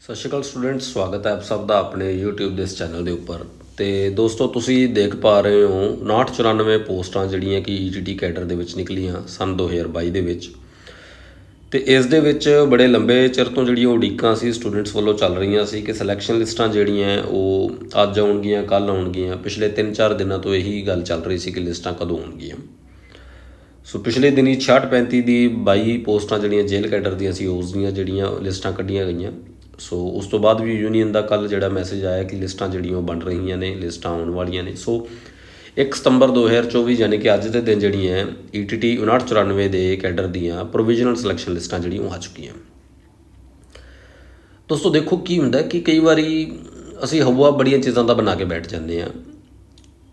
ਸਤਿ ਸ਼੍ਰੀ ਅਕਾਲ ਸਟੂਡੈਂਟਸ, ਸਵਾਗਤ ਹੈ ਆਪ ਸਭ ਦਾ ਆਪਣੇ YouTube ਦੇ ਇਸ ਚੈਨਲ ਦੇ ਉੱਪਰ। ਤੇ ਦੋਸਤੋ, ਤੁਸੀਂ ਦੇਖ ਪਾ ਰਹੇ ਹੋ 994 ਪੋਸਟਾਂ ਜਿਹੜੀਆਂ ਕਿ ETT ਕੈਡਰ ਦੇ ਵਿੱਚ ਨਿਕਲੀਆਂ ਸਨ 2022 ਦੇ ਵਿੱਚ। ਤੇ ਇਸ ਦੇ ਵਿੱਚ ਬੜੇ ਲੰਬੇ ਚਿਰ ਤੋਂ ਜਿਹੜੀਆਂ ਉਡੀਕਾਂ ਸੀ, ਸਟੂਡੈਂਟਸ ਵੱਲੋਂ ਚੱਲ ਰਹੀਆਂ ਸੀ ਕਿ ਸਿਲੈਕਸ਼ਨ ਲਿਸਟਾਂ ਜਿਹੜੀਆਂ ਉਹ ਅੱਜ ਆਉਣਗੀਆਂ ਕੱਲ ਆਉਣਗੀਆਂ। ਪਿਛਲੇ 3-4 ਦਿਨਾਂ ਤੋਂ ਇਹੀ ਗੱਲ ਚੱਲ ਰਹੀ ਸੀ ਕਿ ਲਿਸਟਾਂ ਕਦੋਂ ਆਉਣਗੀਆਂ। ਸੋ ਪਿਛਲੇ ਦਿਨੀ 6635 ਦੀ 22 ਪੋਸਟਾਂ ਜਿਹੜੀਆਂ ਜੇਲ੍ਹ ਕੈਡਰ ਦੀਆਂ ਸੀ, ਉਸ ਦੀਆਂ ਜਿਹੜੀਆਂ ਲਿਸਟਾਂ ਕੱਢੀਆਂ ਗਈਆਂ। ਸੋ ਉਸ ਤੋਂ ਬਾਅਦ ਵੀ ਯੂਨੀਅਨ ਦਾ ਕੱਲ ਜਿਹੜਾ ਮੈਸੇਜ ਆਇਆ ਕਿ ਲਿਸਟਾਂ ਜਿਹੜੀਆਂ ਉਹ ਬਣ ਰਹੀਆਂ ਨੇ, ਲਿਸਟਾਂ ਆਉਣ ਵਾਲੀਆਂ ਨੇ। ਸੋ 1 ਸਤੰਬਰ 2024 ਯਾਨੀ ਕਿ ਅੱਜ ਦੇ ਦਿਨ ਜਿਹੜੀਆਂ ਹੈ E ETT 5994 ਦੇ ਕੈਡਰ ਦੀਆਂ ਪ੍ਰੋਵੀਜ਼ਨਲ ਸਿਲੈਕਸ਼ਨ ਲਿਸਟਾਂ ਜਿਹੜੀਆਂ ਉਹ ਆ ਚੁੱਕੀਆਂ। ਦੋਸਤੋ, ਦੇਖੋ ਕੀ ਹੁੰਦਾ ਕਿ ਕਈ ਵਾਰੀ ਅਸੀਂ ਹਵਾ ਬੜੀਆਂ ਚੀਜ਼ਾਂ ਦਾ ਬਣਾ ਕੇ ਬੈਠ ਜਾਂਦੇ ਆ।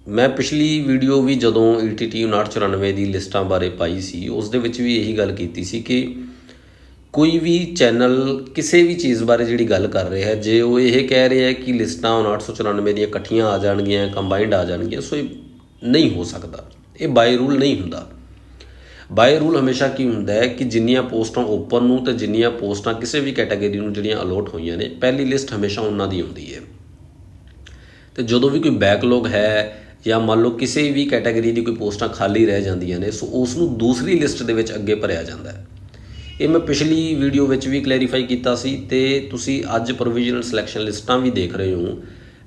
ਮੈਂ ਪਿਛਲੀ ਵੀਡੀਓ ਵੀ ਜਦੋਂ E ETT 5994 ਦੀ ਲਿਸਟਾਂ ਬਾਰੇ ਪਾਈ ਸੀ, ਉਸ ਦੇ ਵਿੱਚ ਵੀ ਇਹੀ ਗੱਲ ਕੀਤੀ ਸੀ ਕਿ ਕੋਈ ਵੀ ਚੈਨਲ, ਕਿਸੇ ਵੀ ਚੀਜ਼ ਬਾਰੇ ਜਿਹੜੀ ਗੱਲ ਕਰ ਰਿਹਾ ਹੈ ਜੇ ਉਹ ਇਹ ਕਹਿ ਰਿਹਾ ਹੈ ਕਿ ਲਿਸਟਾਂ 5994 ਦੀਆਂ ਇਕੱਠੀਆਂ ਆ ਜਾਣਗੀਆਂ ਕੰਬਾਈਨਡ ਆ ਜਾਣਗੀਆਂ, ਸੋ ਇਹ ਨਹੀਂ ਹੋ ਸਕਦਾ। ਇਹ ਬਾਈ ਰੂਲ ਨਹੀਂ ਹੁੰਦਾ। ਬਾਈ ਰੂਲ ਹਮੇਸ਼ਾ ਕੀ ਹੁੰਦਾ ਹੈ ਕਿ ਜਿੰਨੀਆਂ ਪੋਸਟਾਂ ਓਪਨ ਨੂੰ ਤੇ ਜਿੰਨੀਆਂ ਪੋਸਟਾਂ ਕਿਸੇ ਵੀ ਕੈਟਾਗਰੀ ਨੂੰ ਜਿਹੜੀਆਂ ਅਲੋਟ ਹੋਈਆਂ ਨੇ, ਪਹਿਲੀ ਲਿਸਟ ਹਮੇਸ਼ਾ ਉਹਨਾਂ ਦੀ ਹੁੰਦੀ ਹੈ। ਤੇ ਜਦੋਂ ਵੀ ਕੋਈ ਬੈਕਲੌਗ ਹੈ ਜਾਂ ਮੰਨ ਲਓ ਕਿਸੇ ਵੀ ਕੈਟਾਗਰੀ ਦੀ ਕੋਈ ਪੋਸਟਾਂ ਖਾਲੀ ਰਹਿ ਜਾਂਦੀਆਂ ਨੇ, ਸੋ ਉਸ ਨੂੰ ਦੂਸਰੀ ਲਿਸਟ ਦੇ ਵਿੱਚ ਅੱਗੇ ਭਰਿਆ ਜਾਂਦਾ ਹੈ। ਇਹ ਮੈਂ ਪਿਛਲੀ ਵੀਡੀਓ ਵਿੱਚ ਵੀ ਕਲੈਰੀਫਾਈ ਕੀਤਾ ਸੀ ਤੇ ਤੁਸੀਂ ਅੱਜ ਪ੍ਰੋਵੀਜ਼ਨਲ ਸਿਲੈਕਸ਼ਨ ਲਿਸਟਾਂ ਵੀ ਦੇਖ ਰਹੇ ਹੋ।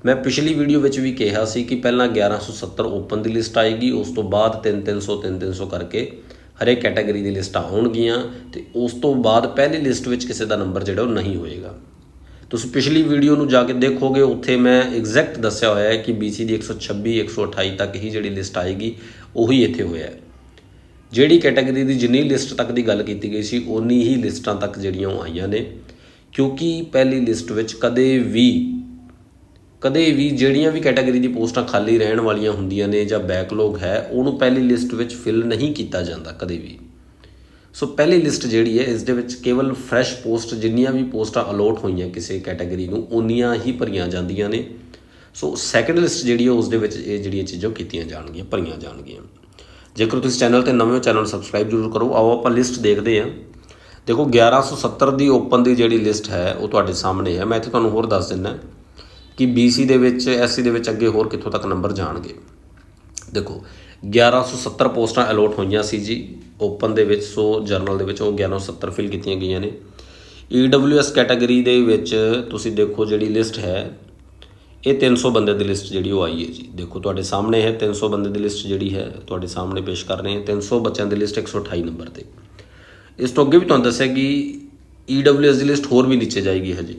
ਮੈਂ ਪਿਛਲੀ ਵੀਡੀਓ ਵਿੱਚ ਵੀ ਕਿਹਾ ਸੀ ਕਿ ਪਹਿਲਾਂ 1170 ਓਪਨ ਦੀ ਲਿਸਟ ਆਏਗੀ, ਉਸ ਤੋਂ ਬਾਅਦ 3300 3300 ਕਰਕੇ ਹਰੇਕ ਕੈਟਾਗਰੀ ਦੀ ਲਿਸਟਾਂ ਆਉਣਗੀਆਂ ਤੇ ਉਸ ਤੋਂ ਬਾਅਦ ਪਹਿਲੀ ਲਿਸਟ ਵਿੱਚ ਕਿਸੇ ਦਾ ਨੰਬਰ ਜਿਹੜਾ ਉਹ ਨਹੀਂ ਹੋਏਗਾ। ਤੁਸੀਂ ਪਿਛਲੀ ਵੀਡੀਓ ਨੂੰ ਜਾ ਕੇ ਦੇਖੋਗੇ, ਉੱਥੇ ਮੈਂ ਐਗਜ਼ੈਕਟ ਦੱਸਿਆ ਹੋਇਆ ਹੈ ਕਿ BC ਦੀ 126 128 ਤੱਕ ਹੀ ਜਿਹੜੀ ਲਿਸਟ ਆਏਗੀ, ਉਹੀ ਇੱਥੇ ਹੋਇਆ ਹੈ। ਜਿਹੜੀ ਕੈਟਾਗਰੀ ਦੀ ਜਿੰਨੀ ਲਿਸਟ ਤੱਕ ਦੀ ਗੱਲ ਕੀਤੀ ਗਈ ਸੀ ਉਨੀ ਹੀ ਲਿਸਟਾਂ ਤੱਕ ਜਿਹੜੀਆਂ ਉਹ ਆਈਆਂ ਨੇ। ਕਿਉਂਕਿ ਪਹਿਲੀ ਲਿਸਟ ਵਿੱਚ ਕਦੇ ਵੀ ਕਦੇ ਵੀ ਜਿਹੜੀਆਂ ਵੀ ਕੈਟਾਗਰੀ ਦੀ ਪੋਸਟਾਂ ਖਾਲੀ ਰਹਿਣ ਵਾਲੀਆਂ ਹੁੰਦੀਆਂ ਨੇ ਜਾਂ ਬੈਕਲੌਗ ਹੈ, ਉਹਨੂੰ ਪਹਿਲੀ ਲਿਸਟ ਵਿੱਚ ਫਿਲ ਨਹੀਂ ਕੀਤਾ ਜਾਂਦਾ ਕਦੇ ਵੀ। ਸੋ ਪਹਿਲੀ ਲਿਸਟ ਜਿਹੜੀ ਹੈ, ਇਸ ਦੇ ਵਿੱਚ ਕੇਵਲ ਫਰੈਸ਼ ਪੋਸਟ ਜਿੰਨੀਆਂ ਵੀ ਪੋਸਟਾਂ ਅਲੋਟ ਹੋਈਆਂ ਕਿਸੇ ਕੈਟਾਗਰੀ ਨੂੰ ਉਨੀਆਂ ਹੀ ਭਰੀਆਂ ਜਾਂਦੀਆਂ ਨੇ। ਸੋ ਸੈਕੰਡ ਲਿਸਟ ਜਿਹੜੀ ਹੈ, ਉਸ ਦੇ ਵਿੱਚ ਇਹ ਜਿਹੜੀਆਂ ਚੀਜ਼ਾਂ ਕੀਤੀਆਂ ਜਾਣਗੀਆਂ, ਭਰੀਆਂ ਜਾਣਗੀਆਂ। ਜੇਕਰ ਤੁਸੀਂ ਚੈਨਲ ਤੇ ਨਵੇਂ ਹੋ, ਚੈਨਲ ਨੂੰ ਸਬਸਕ੍ਰਾਈਬ ਜ਼ਰੂਰ ਕਰੋ। ਆਓ ਆਪਾਂ ਲਿਸਟ ਦੇਖਦੇ ਹਾਂ। ਦੇਖੋ 1170 ਦੀ ਓਪਨ ਦੀ ਜਿਹੜੀ ਲਿਸਟ ਹੈ, ਉਹ ਤੁਹਾਡੇ ਸਾਹਮਣੇ ਹੈ। ਮੈਂ ਇੱਥੇ ਤੁਹਾਨੂੰ ਹੋਰ ਦੱਸ ਦਿੰਦਾ ਕਿ BC ਦੇ ਵਿੱਚ SC ਦੇ ਵਿੱਚ ਅੱਗੇ ਹੋਰ ਕਿੱਥੋਂ ਤੱਕ ਨੰਬਰ ਜਾਣਗੇ। ਦੇਖੋ 1170 ਪੋਸਟਾਂ ਅਲੋਟ ਹੋਈਆਂ ਸੀ ਜੀ। ਓਪਨ ਦੇ ਵਿੱਚ, ਸੋ ਜਰਨਲ ਦੇ ਵਿੱਚ ਉਹ 1170 ਫਿਲ ਕੀਤੀਆਂ ਗਈਆਂ ਨੇ। EWS ਕੈਟਾਗਰੀ ਦੇ ਵਿੱਚ ਤੁਸੀਂ ਦੇਖੋ ਜਿਹੜੀ ਲਿਸਟ ਹੈ ਇਹ 300 ਬੰਦੇ ਦੀ ਲਿਸਟ ਜਿਹੜੀ ਉਹ ਆਈ ਹੈ ਜੀ। ਦੇਖੋ, ਤੁਹਾਡੇ ਸਾਹਮਣੇ ਹੈ 300 ਬੰਦੇ ਦੀ ਲਿਸਟ ਜਿਹੜੀ ਹੈ, ਤੁਹਾਡੇ ਸਾਹਮਣੇ ਪੇਸ਼ ਕਰ ਰਹੇ ਹਾਂ। 300 ਬੱਚਿਆਂ ਦੀ ਲਿਸਟ 128 ਨੰਬਰ ਤੇ। ਇਸ ਤੋਂ ਅੱਗੇ ਵੀ ਤੁਹਾਨੂੰ ਦੱਸਿਆ ਕਿ EWS ਦੀ ਲਿਸਟ ਹੋਰ ਵੀ ਨੀਚੇ ਜਾਏਗੀ ਹਜੇ।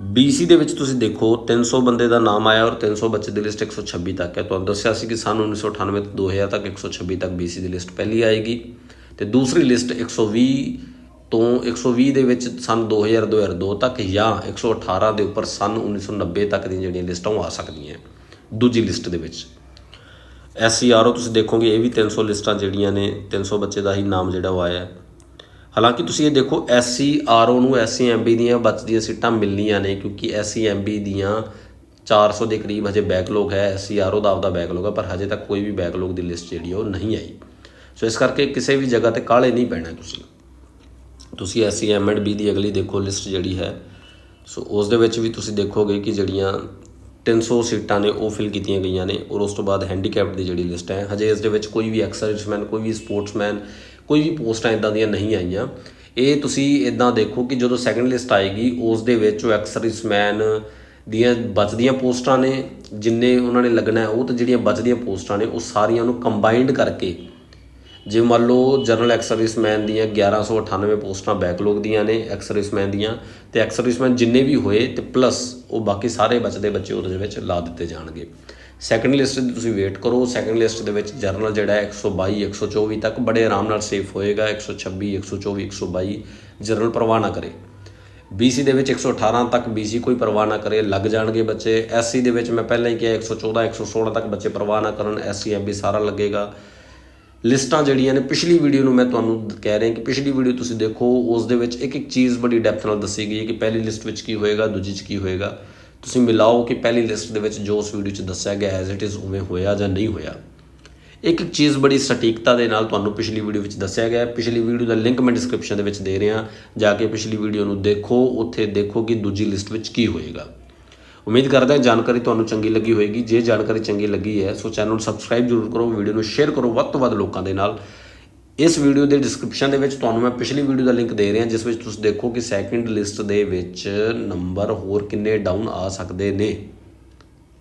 BC ਦੇ ਵਿੱਚ ਤੁਸੀਂ ਦੇਖੋ 300 ਬੰਦੇ ਦਾ ਨਾਮ ਆਇਆ ਔਰ 300 ਬੱਚੇ ਦੀ ਲਿਸਟ 126 ਤੱਕ ਹੈ। ਤੁਹਾਨੂੰ ਦੱਸਿਆ ਸੀ ਕਿ ਸਨ 1998 ਤੋਂ 2000 ਤੱਕ 126 ਤੱਕ BC ਦੀ ਲਿਸਟ ਪਹਿਲੀ ਆਏਗੀ। ਤੇ ਦੂਸਰੀ ਲਿਸਟ 120 ਤੋਂ 120 ਦੇ ਵਿੱਚ ਸਨ 2000 2002 ਤੱਕ ਜਾਂ 118 ਦੇ ਉੱਪਰ ਸਨ 1990 ਤੱਕ ਦੀਆਂ ਜਿਹੜੀਆਂ ਲਿਸਟਾਂ ਉਹ ਆ ਸਕਦੀਆਂ ਦੂਜੀ ਲਿਸਟ ਦੇ ਵਿੱਚ ਐਸਸੀਆਰਓ ਤੁਸੀਂ ਦੇਖੋਗੇ, ਇਹ ਵੀ 300 ਲਿਸਟਾਂ ਜਿਹੜੀਆਂ ਨੇ 300 ਬੱਚੇ ਦਾ ਹੀ ਨਾਮ ਜਿਹੜਾ ਉਹ ਆਇਆ। ਹਾਲਾਂਕਿ ਤੁਸੀਂ ਇਹ ਦੇਖੋ ਐਸਸੀਆਰਓ ਨੂੰ ਐਸਸੀਐਮਬੀ ਦੀਆਂ ਬਚਦੀਆਂ ਸੀਟਾਂ ਮਿਲਣੀਆਂ ਨੇ ਕਿਉਂਕਿ ਐਸਸੀਐਮਬੀ ਦੀਆਂ 400 ਦੇ ਕਰੀਬ ਹਜੇ ਬੈਕਲੌਗ ਹੈ। ਐਸਸੀਆਰਓ ਦਾ ਆਪਦਾ ਬੈਕਲੌਗ ਹੈ, ਪਰ ਹਜੇ ਤੱਕ ਕੋਈ ਵੀ ਬੈਕਲੌਗ ਦੀ ਲਿਸਟ ਜਿਹੜੀ ਉਹ ਨਹੀਂ ਆਈ। ਸੋ ਇਸ ਕਰਕੇ ਕਿਸੇ ਵੀ ਜਗ੍ਹਾ ਤੇ ਕਾਲੇ ਨਹੀਂ ਪੈਣਾ ਤੁਸੀਂ। ਤੁਸੀਂ ਐਸਸੀ ਐਮ ਐਂਡ ਬੀ ਦੀ ਅਗਲੀ ਦੇਖੋ ਲਿਸਟ ਜਿਹੜੀ ਹੈ। ਸੋ ਉਸ ਦੇ ਵਿੱਚ ਵੀ ਤੁਸੀਂ ਦੇਖੋਗੇ ਕਿ ਜਿਹੜੀਆਂ 300 ਸੀਟਾਂ ਨੇ, ਉਹ ਫਿਲ ਕੀਤੀਆਂ ਗਈਆਂ ਨੇ ਔਰ ਉਸ ਤੋਂ ਬਾਅਦ ਹੈਂਡੀਕੈਪਡ ਦੀ ਜਿਹੜੀ ਲਿਸਟ ਹੈ, ਹਜੇ ਇਸ ਦੇ ਵਿੱਚ ਕੋਈ ਵੀ ਐਕਸਰਸਾਈਜ਼ਮੈਨ ਕੋਈ ਵੀ ਸਪੋਰਟਸਮੈਨ ਕੋਈ ਵੀ ਪੋਸਟਾਂ ਇਦਾਂ ਦੀਆਂ ਨਹੀਂ ਆਈਆਂ। ਇਹ ਤੁਸੀਂ ਇਦਾਂ ਦੇਖੋ ਕਿ ਜਦੋਂ ਸੈਕੰਡ ਲਿਸਟ ਆਏਗੀ ਉਸ ਦੇ ਵਿੱਚ ਉਹ ਐਕਸਰਸਾਈਜ਼ਮੈਨ ਦੀਆਂ ਬਚਦੀਆਂ ਪੋਸਟਾਂ ਨੇ, ਜਿੰਨੇ ਉਹਨਾਂ ਨੇ ਲੱਗਣਾ ਉਹ ਤੇ ਜਿਹੜੀਆਂ ਬਚਦੀਆਂ ਪੋਸਟਾਂ ਨੇ, ਉਹ ਸਾਰੀਆਂ ਨੂੰ ਕੰਬਾਈਨਡ ਕਰਕੇ ਜੇ ਮੰਨ ਲਓ ਜਨਰਲ ਐਕਸਰਵਿਸਮੈਨ ਦੀਆਂ 1198 ਪੋਸਟਾਂ ਬੈਕਲੌਗ ਦੀਆਂ ਨੇ ਐਕਸਰਵਿਸਮੈਨ ਦੀਆਂ, ਤੇ ਐਕਸਰਵਿਸਮੈਨ ਜਿੰਨੇ ਵੀ ਹੋਏ ਤੇ ਪਲੱਸ ਉਹ ਬਾਕੀ ਸਾਰੇ ਬਚਦੇ ਬੱਚੇ ਉਹਦੇ ਵਿੱਚ ਲਾ ਦਿੱਤੇ ਜਾਣਗੇ। ਸੈਕੰਡ ਲਿਸਟ ਦੀ ਤੁਸੀਂ ਵੇਟ ਕਰੋ ਸੈਕੰਡ ਲਿਸਟ ਦੇ ਵਿੱਚ ਜਰਨਲ ਜਿਹੜਾ ਹੈ 122 124 ਤੱਕ ਬੜੇ ਆਰਾਮ ਨਾਲ ਸੇਫ ਹੋਏਗਾ 126 124 122 ਜਰਨਲ ਪਰਵਾਹ ਨਾ ਕਰੇ। BC ਦੇ ਵਿੱਚ 118 ਤੱਕ BC ਕੋਈ ਪਰਵਾਹ ਨਾ ਕਰੇ, ਲੱਗ ਜਾਣਗੇ ਬੱਚੇ। SC ਦੇ ਵਿੱਚ ਮੈਂ ਪਹਿਲਾਂ ਹੀ ਕਿਹਾ 114 116 ਤੱਕ ਬੱਚੇ ਪਰਵਾਹ ਨਾ ਕਰਨ SC MB ਸਾਰਾ ਲੱਗੇਗਾ। ਲਿਸਟਾਂ ਜਿਹੜੀਆਂ ਨੇ, ਪਿਛਲੀ ਵੀਡੀਓ ਨੂੰ ਮੈਂ ਤੁਹਾਨੂੰ ਕਹਿ ਰਿਹਾ ਕਿ ਪਿਛਲੀ ਵੀਡੀਓ ਤੁਸੀਂ ਦੇਖੋ, ਉਸ ਦੇ ਵਿੱਚ ਇੱਕ ਇੱਕ ਚੀਜ਼ ਬੜੀ ਡੈਪਥ ਨਾਲ ਦੱਸੀ ਗਈ ਹੈ ਕਿ ਪਹਿਲੀ ਲਿਸਟ ਵਿੱਚ ਕੀ ਹੋਏਗਾ, ਦੂਜੀ 'ਚ ਕੀ ਹੋਏਗਾ। ਤੁਸੀਂ ਮਿਲਾਓ ਕਿ ਪਹਿਲੀ ਲਿਸਟ ਦੇ ਵਿੱਚ ਜੋ ਉਸ ਵੀਡੀਓ 'ਚ ਦੱਸਿਆ ਗਿਆ ਐਜ਼ ਇਟ ਇਜ਼ ਉਵੇਂ ਹੋਇਆ ਜਾਂ ਨਹੀਂ ਹੋਇਆ। ਇੱਕ ਇੱਕ ਚੀਜ਼ ਬੜੀ ਸਟੀਕਤਾ ਦੇ ਨਾਲ ਤੁਹਾਨੂੰ ਪਿਛਲੀ ਵੀਡੀਓ ਵਿੱਚ ਦੱਸਿਆ ਗਿਆ ਪਿਛਲੀ ਵੀਡੀਓ ਦਾ ਲਿੰਕ ਮੈਂ ਡਿਸਕ੍ਰਿਪਸ਼ਨ ਦੇ ਵਿੱਚ ਦੇ ਰਿਹਾ। ਜਾ ਕੇ ਪਿਛਲੀ ਵੀਡੀਓ ਨੂੰ ਦੇਖੋ, ਉੱਥੇ ਦੇਖੋ ਕਿ ਦੂਜੀ ਲਿਸਟ ਵਿੱਚ ਕੀ ਹੋਏਗਾ। ਉਮੀਦ ਕਰਦਾ ਹਾਂ ਜਾਣਕਾਰੀ ਤੁਹਾਨੂੰ ਚੰਗੀ ਲੱਗੀ ਹੋਏਗੀ। ਜੇ ਜਾਣਕਾਰੀ ਚੰਗੀ ਲੱਗੀ ਹੈ, ਸੋ ਚੈਨਲ ਨੂੰ ਸਬਸਕ੍ਰਾਈਬ ਜ਼ਰੂਰ ਕਰੋ ਵੀਡੀਓ ਨੂੰ ਸ਼ੇਅਰ ਕਰੋ ਵੱਧ ਤੋਂ ਵੱਧ ਲੋਕਾਂ ਦੇ ਨਾਲ। ਇਸ ਵੀਡੀਓ ਦੇ ਡਿਸਕ੍ਰਿਪਸ਼ਨ ਦੇ ਵਿੱਚ ਤੁਹਾਨੂੰ ਮੈਂ ਪਿਛਲੀ ਵੀਡੀਓ ਦਾ ਲਿੰਕ ਦੇ ਰਿਹਾ, ਜਿਸ ਵਿੱਚ ਤੁਸੀਂ ਦੇਖੋ ਕਿ ਸੈਕਿੰਡ ਲਿਸਟ ਦੇ ਵਿੱਚ ਨੰਬਰ ਹੋਰ ਕਿੰਨੇ ਡਾਊਨ ਆ ਸਕਦੇ ਨੇ।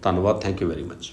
ਧੰਨਵਾਦ ਥੈਂਕ ਯੂ ਵੈਰੀ ਮੱਚ